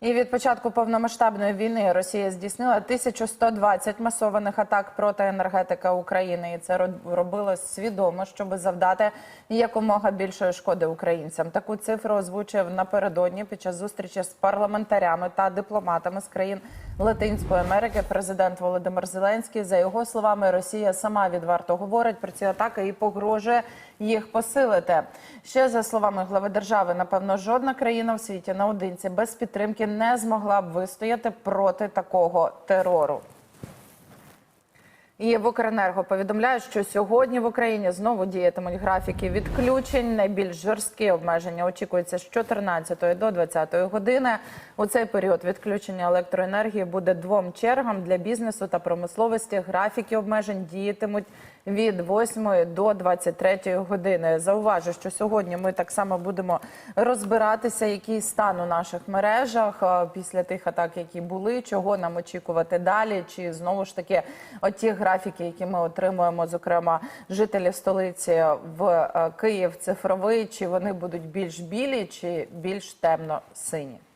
І від початку повномасштабної війни Росія здійснила 1120 масованих атак проти енергетики України. І це робилось свідомо, щоб завдати якомога більшої шкоди українцям. Таку цифру озвучив напередодні під час зустрічі з парламентарями та дипломатами з країн Латинської Америки. Президент Володимир Зеленський за його словами, Росія сама відверто говорить про ці атаки і погрожує їх посилити. Ще за словами глави держави, напевно, жодна країна в світі наодинці без підтримки не змогла б вистояти проти такого терору. І в Укренерго повідомляють, що сьогодні в Україні знову діятимуть графіки відключень. Найбільш жорсткі обмеження очікуються з 14 до 20 години. У цей період відключення електроенергії буде двом чергам для бізнесу та промисловості. Графіки обмежень діятимуть від 8 до 23 години. Зауважу, що сьогодні ми так само будемо розбиратися, який стан у наших мережах е, після тих атак, які були, чого нам очікувати далі, чи знову ж таки оті графіки, які ми отримуємо, зокрема жителів столиці в е, Київ цифровий, чи вони будуть більш білі, чи більш темно-сині.